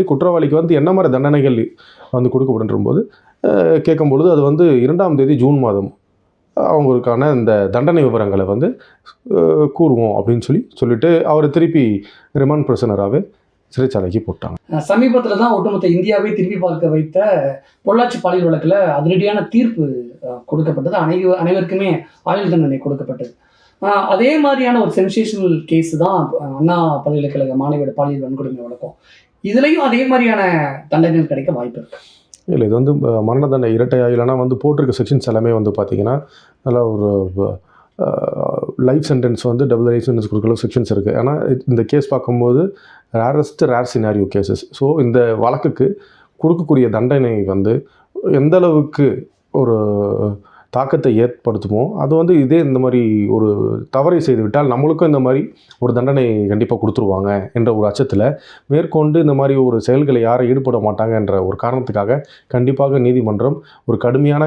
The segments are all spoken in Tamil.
குற்றவாளிக்கு வந்து என்ன மாதிரி தண்டனைகள் வந்து கொடுக்கப்படும் போது கேட்கும்பொழுது அது வந்து இரண்டாம் தேதி ஜூன் மாதம். அவங்களுக்கான இந்த தண்டனை விவரங்களை வந்து கூறுவோம் அப்படின்னு சொல்லி சொல்லிட்டு அவரை திருப்பி ரிமாண்ட் பிரசனராகவே சிறைச்சாலைக்கு போட்டாங்க. சமீபத்தில் தான் ஒட்டுமொத்த இந்தியாவை திரும்பி பார்க்க வைத்த பொள்ளாச்சி பாலியல் வழக்கில் அதிரடியான தீர்ப்பு கொடுக்கப்பட்டது. அனைவ அனைவருக்குமே ஆயுள் தண்டனை கொடுக்கப்பட்டது. அதே மாதிரியான ஒரு சென்சேஷனல் கேஸ் தான் அண்ணா பல்கலைக்கழக மாணவியோட பாலியல் வன்கொடுமை வழக்கம். இதுலேயும் அதே மாதிரியான தண்டனைகள் கிடைக்க வாய்ப்பு இருக்கு. இல்லை இது வந்து மரண தண்டனை இரட்டை ஆயுள்னா வந்து போட்டிருக்க செக்ஷன்ஸ் எல்லாமே வந்து பார்த்தீங்கன்னா நல்லா ஒரு லைஃப் சென்டென்ஸ் வந்து டபுள் லைஃப் சென்டென்ஸ் கொடுக்குற செக்ஷன்ஸ் இருக்குது ஆனால் இந்த கேஸ் பார்க்கும்போது rarest rare scenario cases so இந்த வழக்குக்கு கொடுக்கக்கூடிய தண்டனை வந்து எந்த அளவுக்கு ஒரு தாக்கத்தை ஏற்படுத்துமோ அது வந்து இதே இந்த மாதிரி ஒரு தவறை செய்துவிட்டால் நம்மளுக்கும் இந்த மாதிரி ஒரு தண்டனை கண்டிப்பாக கொடுத்துருவாங்க என்ற ஒரு அச்சத்தில் மேற்கொண்டு இந்த மாதிரி ஒரு செயல்களை யாரும் ஈடுபட மாட்டாங்க என்ற ஒரு காரணத்துக்காக கண்டிப்பாக நீதிமன்றம் ஒரு கடுமையான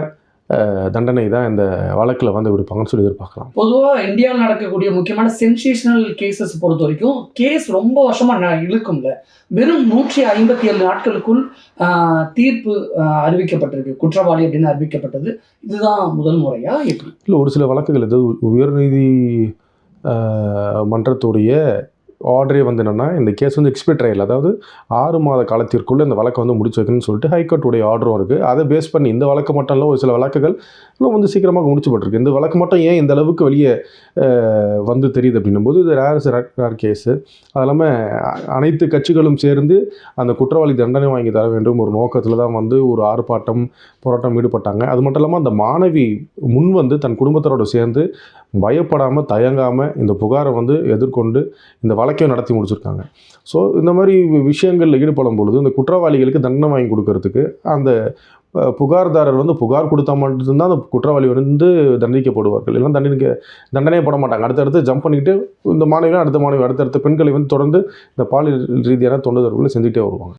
தண்டனை தான் இந்த வழக்கில் வந்து விடுப்பாங்கன்னு சொல்லி எதிர்பார்க்கலாம் பொதுவாக இந்தியாவில் நடக்கக்கூடிய முக்கியமான சென்சேஷனல் கேசஸ் பொறுத்த வரைக்கும் கேஸ் ரொம்ப வருஷமாக ந இழுக்கும்ல. வெறும் நூற்றி ஐம்பத்தி ஏழு நாட்களுக்குள் தீர்ப்பு அறிவிக்கப்பட்டிருக்கு. குற்றவாளி அப்படின்னு அறிவிக்கப்பட்டது. இதுதான் முதல் முறையா எப்படி? இல்லை ஒரு சில வழக்குகள் இது உயர்நீதி மன்றத்துடைய ஆர்டரே வந்து என்னென்னா இந்த கேஸ் வந்து எக்ஸ்பெக்ட் ட்ரையல் அதாவது ஆறு மாத காலத்திற்குள்ளே இந்த வழக்கை வந்து முடிச்சு வைக்கணும்னு சொல்லிட்டு ஹைகோர்ட்டுடைய ஆர்டரும் இருக்குது அதை பேஸ் பண்ணி இந்த வழக்கு மட்டும் இல்லை ஒரு சில வழக்குகள் இன்னும் வந்து சீக்கிரமாக முடிச்சுப்பட்டிருக்கு. இந்த வழக்கு மட்டும் ஏன் இந்த அளவுக்கு வெளியே வந்து தெரியுது அப்படின்னும் போது இது ரேர் ரேர் கேஸு அது இல்லாமல் அனைத்து கட்சிகளும் சேர்ந்து அந்த குற்றவாளி தண்டனை வாங்கி தர வேண்டும். ஒரு நோக்கத்தில் தான் வந்து ஒரு ஆர்ப்பாட்டம் போராட்டம் ஈடுபட்டாங்க. அது மட்டும் இல்லாமல் அந்த மாணவி முன் வந்து தன் குடும்பத்தரோடு சேர்ந்து பயப்படாமல் தயங்காமல் இந்த புகாரை வந்து எதிர்கொண்டு இந்த வழக்கையும் நடத்தி முடிச்சிருக்காங்க. ஸோ இந்த மாதிரி விஷயங்களில் ஈடுபடும் பொழுது இந்த குற்றவாளிகளுக்கு தண்டனை வாங்கி கொடுக்கறதுக்கு அந்த புகார்தாரர் வந்து புகார் கொடுத்தா மட்டும்தான் அந்த குற்றவாளி வந்து தண்டிக்கப்படுவார்கள். இல்லைன்னா தண்டனைக்கு தண்டனையே போட மாட்டாங்க. அடுத்தடுத்து ஜம்ப் பண்ணிக்கிட்டு இந்த மாணவியும் அடுத்த மாணவி அடுத்தடுத்த பெண்களை வந்து தொடர்ந்து இந்த பாலியல் ரீதியான தொண்டுதல்களை செஞ்சுட்டே வருவாங்க.